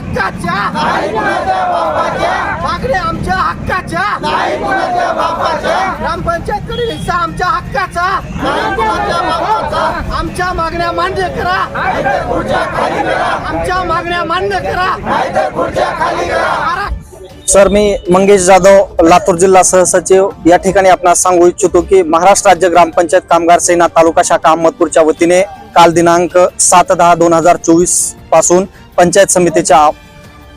हक्काच्या. मागण्या आमच्या हक्काच्या. ग्रामपंचायतकडील हिस्सा आमच्या हक्काचा. आमच्या मागण्या मान्य करा. आमच्या मागण्या मान्य करा. सर मी मंगेश जाधव लातूर जिल्हा सहसचिव. या ठिकाणी आपणास सांगू इच्छितो की महाराष्ट्र राज्य ग्रामपंचायत कामगार सेना तालुका शाखा अहमदपूरच्या वतीने काल दिनांक सात दहा दोन हजार चोवीसपासून पंचायत समितीच्या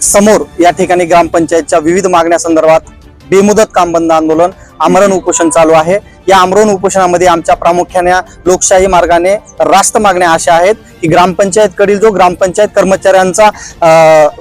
समोर या ठिकाणी ग्रामपंचायतच्या विविध मागण्या संदर्भात बेमुदत काम बंद आंदोलन आमरण उपोषण चालू आहे. या आमरण उपोषणामध्ये आमच्या प्रामुख्याने लोकशाही मार्गाने रास्त मागण्या अशा आहेत की ग्रामपंचायतकडील जो ग्रामपंचायत कर्मचाऱ्यांचा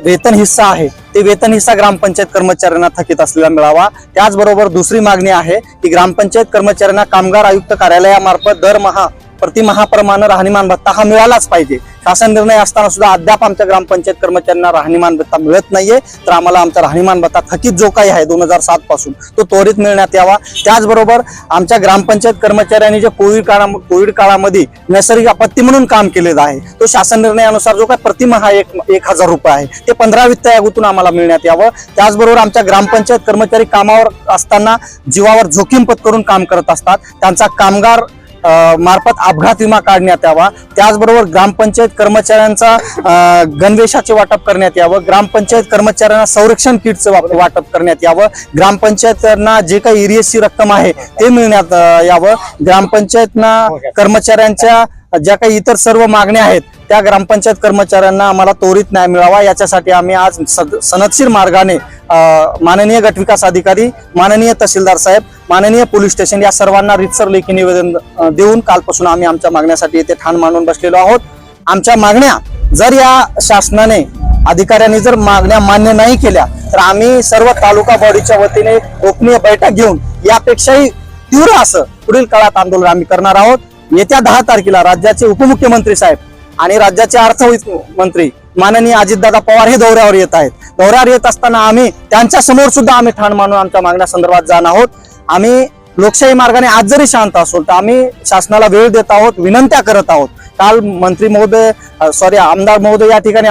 वेतन हिस्सा आहे ते वेतन हिस्सा ग्रामपंचायत कर्मचाऱ्यांना थकीत असलेला मिळावा. त्याचबरोबर दुसरी मागणी आहे की ग्रामपंचायत कर्मचाऱ्यांना कामगार आयुक्त कार्यालयामार्फत दरमहा प्रतिमहाप्रमाणे राहणीमान भत्ता हा मिळालाच पाहिजे. शासन निर्णय असताना सुद्धा अद्याप आमच्या ग्रामपंचायत कर्मचाऱ्यांना राहणीमान भत्ता मिळत नाहीये. तर आम्हाला आमचा राहणीमान भत्ता थकीत जो काही आहे दोन हजार सात पासून तो त्वरित मिळण्यात यावा. त्याचबरोबर आमच्या ग्रामपंचायत कर्मचाऱ्यांनी जे कोविड काळा कोविड काळामध्ये नैसर्गिक आपत्ती म्हणून काम केलेलं आहे तो शासन निर्णयानुसार जो काही प्रतिमहा एक एक हजार रुपये आहे ते पंधरा वित्त आयोगातून आम्हाला मिळण्यात यावं. त्याचबरोबर आमच्या ग्रामपंचायत कर्मचारी कामावर असताना जीवावर जोखीम पत्करून काम करत असतात. त्यांचा कामगार मार्फत अपघात विमा काढण्यात यावा. त्याचबरोबर ग्रामपंचायत कर्मचाऱ्यांचा गणवेशाचे वाटप करण्यात यावं. ग्रामपंचायत कर्मचाऱ्यांना संरक्षण किटचं वाटप करण्यात यावं. ग्रामपंचायतना जे काही इरियसची रक्कम आहे ते मिळण्यात यावं. ग्रामपंचायतना कर्मचाऱ्यांच्या ज्या काही इतर सर्व मागण्या आहेत त्या ग्रामपंचायत कर्मचाऱ्यांना आम्हाला त्वरित न्याय मिळावा. याच्यासाठी आम्ही आज सद- सनदशीर मार्गाने माननीय गटविकास अधिकारी माननीय तहसीलदार साहेब माननीय पोलीस स्टेशन या सर्वांना रितसर लेखी निवेदन देऊन कालपासून आम्ही आमच्या मागण्यासाठी येथे ठाण मांडून बसलेलो आहोत. आमच्या मागण्या जर या शासनाने अधिकाऱ्यांनी जर मागण्या मान्य नाही केल्या तर आम्ही सर्व तालुका बॉडीच्या वतीने गोपनीय बैठक घेऊन यापेक्षाही तीव्र असं पुढील काळात आंदोलन आम्ही करणार आहोत. येत्या दहा तारखेला राज्याचे उपमुख्यमंत्री साहेब आणि राज्याचे अर्थ मंत्री माननीय अजितदादा पवार हे दौऱ्यावर येत आहेत. दौऱ्यावर येत असताना आम्ही त्यांच्यासमोर सुद्धा आम्ही ठाण मानून आमच्या मागण्या संदर्भात जाणार आहोत. आम्ही लोकशाही मार्गाने आज जरी शांत असो तर आम्ही शासनाला वेळ देत आहोत विनंत्या करत आहोत. काल मंत्री महोदय सॉरी आमदार महोदय या ठिकाणी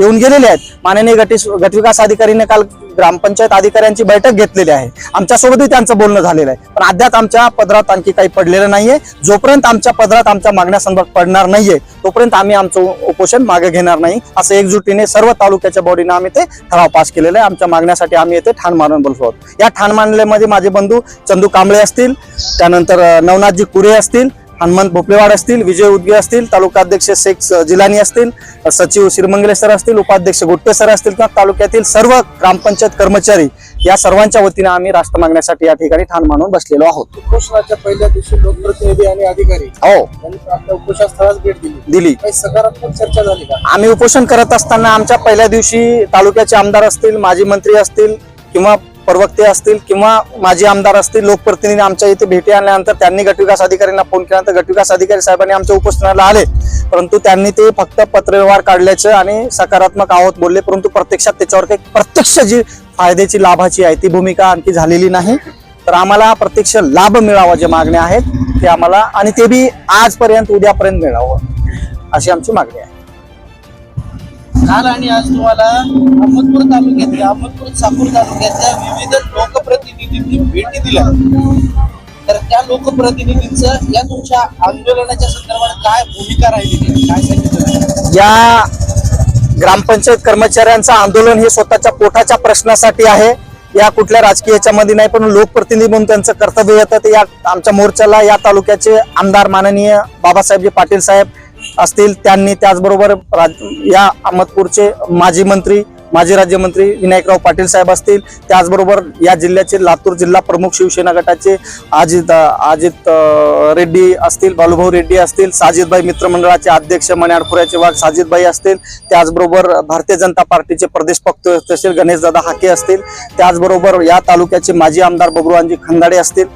येऊन गेलेले आहेत. माननीय गटी गटविकास अधिकारीने काल ग्रामपंचायत अधिकाऱ्यांची बैठक घेतलेली आहे. आमच्यासोबतही त्यांचं बोलणं झालेलं आहे. पण अद्याप आमच्या पदरात आणखी काही पडलेलं नाहीये. जोपर्यंत आमच्या पदरात आमच्या मागण्यासंदर्भात पडणार नाहीये तोपर्यंत आम्ही आमचं उपोषण मागे घेणार नाही. असं एकजुटीने सर्व तालुक्याच्या बॉडीनं आम्ही ते ठराव पास केलेला आहे. आमच्या मागण्यासाठी आम्ही येथे ठाण मारून बोलतो आहोत. या ठाण मांडल्यामध्ये माझे बंधू चंदू कांबळे असतील त्यानंतर नवनाथजी कुरे असतील हनुमंत भोपलेवाड असतील विजय उदगे असतील तालुका अध्यक्ष शेख जिलानी असतील सचिव श्रीमंगले सर असतील उपाध्यक्ष गोट्टे सर असतील किंवा तालुक्यातील सर्व ग्रामपंचायत कर्मचारी या सर्वांच्या वतीने आम्ही राष्ट्र मागण्यासाठी या ठिकाणी ठाण मानून बसलेलो आहोत. उपोषणाच्या पहिल्या दिवशी लोकप्रतिनिधी आणि अधिकारी हो. यांनी आपल्या उपोषणस्थळास भेट दिली. दिली. सकारात्मक चर्चा झाली का? आम्ही उपोषण करत असताना आमच्या पहिल्या दिवशी तालुक्याचे आमदार असतील माजी मंत्री असतील किंवा प्रवक्ते असतील किंवा माजी आमदार असतील लोकप्रतिनिधी आमच्या इथे भेटी आणल्यानंतर त्यांनी गटविकास अधिकाऱ्यांना फोन केल्यानंतर गटविकास अधिकारी साहेबांनी आमच्या उपस्थितीला आले. परंतु त्यांनी ते फक्त पत्रव्यवहार काढल्याचं आणि सकारात्मक आहोत बोलले परंतु प्रत्यक्षात त्याच्यावर काही प्रत्यक्ष जी फायद्याची लाभाची आहे ती भूमिका आणखी झालेली नाही. तर आम्हाला प्रत्यक्ष लाभ मिळावा जे मागण्या आहेत ते आम्हाला आणि ते बी आजपर्यंत उद्यापर्यंत मिळावं अशी आमची मागणी आहे. काल आणि आज तुम्हाला अहमदपूर तालुक्यातल्या अहमदपूर साकूर तालुक्यातल्या विविध लोकप्रतिनिधींनी भेटी दिल्या. तर त्या लोकप्रतिनिधींचं या तुमच्या आंदोलनाच्या संदर्भात काय भूमिका राहिलेली आहे? काय सांगितलं या ग्रामपंचायत कर्मचाऱ्यांचं आंदोलन हे स्वतःच्या पोटाच्या प्रश्नासाठी आहे. या कुठल्या राजकीय याच्यामध्ये नाही पण लोकप्रतिनिधी म्हणून त्यांचं कर्तव्य येतं. ते या आमच्या मोर्चाला या तालुक्याचे आमदार माननीय बाबासाहेबजी पाटील साहेब असतील त्यांनी त्याचबरोबर राज- या अहमदपूरचे माजी मंत्री माजी राज्यमंत्री विनायकराव पाटील साहेब असतील त्याचबरोबर या जिल्ह्याचे लातूर जिल्हा प्रमुख शिवसेना गटाचे अजित अजित रेड्डी असतील बालूभाऊ रेड्डी असतील साजिदभाई मित्रमंडळाचे अध्यक्ष मण्याडपुऱ्याचे वाघ साजिदभाई असतील त्याचबरोबर भारतीय जनता पार्टीचे प्रदेश पक्ष तसेच गणेशदादा हाके असतील त्याचबरोबर या तालुक्याचे माजी आमदार बबरूवानजी खंदाडे असतील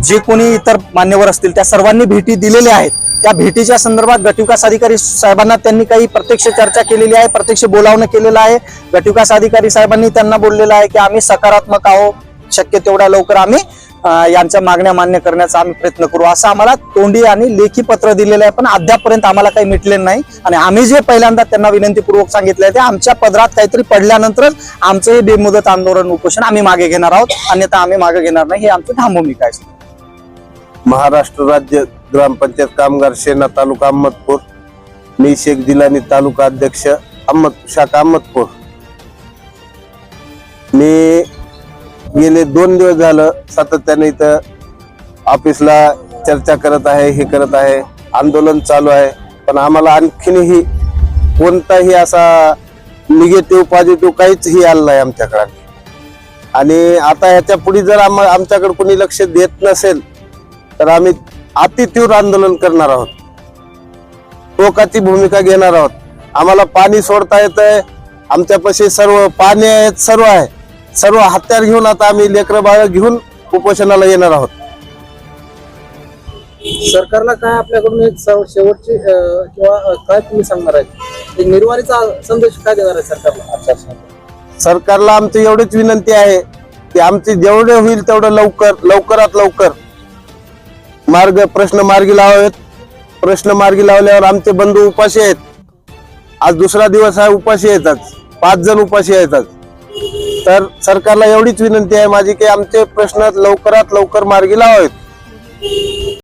जे कोणी इतर मान्यवर असतील त्या सर्वांनी भेटी दिलेल्या आहेत. त्या भेटीच्या संदर्भात गटविकास अधिकारी साहेबांना त्यांनी काही प्रत्यक्ष चर्चा केलेली आहे प्रत्यक्ष बोलावणं केलेलं आहे. गटविकास अधिकारी साहेबांनी त्यांना बोललेलं आहे की आम्ही सकारात्मक आहोत शक्य तेवढ्या लवकर आम्ही यांच्या मागण्या मान्य करण्याचा आम्ही प्रयत्न करू. असं आम्हाला तोंडी आणि लेखी पत्र दिलेलं आहे पण अद्यापपर्यंत आम्हाला काही मिटलेलं नाही. आणि आम्ही जे पहिल्यांदा त्यांना विनंतीपूर्वक सांगितलं आहे ते आमच्या पदरात काहीतरी पडल्यानंतरच आमचं हे बेमुदत आंदोलन उपोषण आम्ही मागे घेणार आहोत. अन्यथा आम्ही मागे घेणार नाही हे आमची ठाम आहे. महाराष्ट्र राज्य ग्रामपंचायत कामगार सेना तालुका अहमदपूर. मी शेख दिलानी तालुका अध्यक्ष अहमद शाखा अहमदपूर. मी गेले दोन दिवस झालं सातत्याने इथं ऑफिसला चर्चा करत आहे हे करत आहे. आंदोलन चालू आहे. पण आम्हाला आणखीनही कोणताही असा निगेटिव्ह पॉझिटिव्ह काहीच ही आलं नाही आमच्याकडे. आणि आता ह्याच्या पुढे जर आम आमच्याकडे कोणी लक्ष देत नसेल तर आम्ही अति तीव्र आंदोलन करणार आहोत. टोकाची भूमिका घेणार आहोत. आम्हाला पाणी सोडता येतंय. आमच्यापाशी सर्व पाणी आहेत सर्व आहे. सर्व हत्यार घेऊन आता आम्ही लेकरं बाळ घेऊन उपोषणाला येणार आहोत. सरकारला काय आपल्याकडून एक शेवटची किंवा काय तुम्ही सांगणार आहे? निर्वाणीचा संदेश काय देणार आहे सरकारला सरकारला आमची एवढीच विनंती आहे की आमचे जेवढे होईल तेवढं लवकर लवकरात लवकर मार्ग प्रश्न मार्गी लावावेत. प्रश्न मार्गी लावल्यावर आमचे बंधू उपाशी आहेत. आज दुसरा दिवस आहे उपाशी येतात. पाच जण उपाशी येतात. तर सरकारला एवढीच विनंती आहे माझी की आमचे प्रश्न लवकरात लवकर मार्गी लावावेत.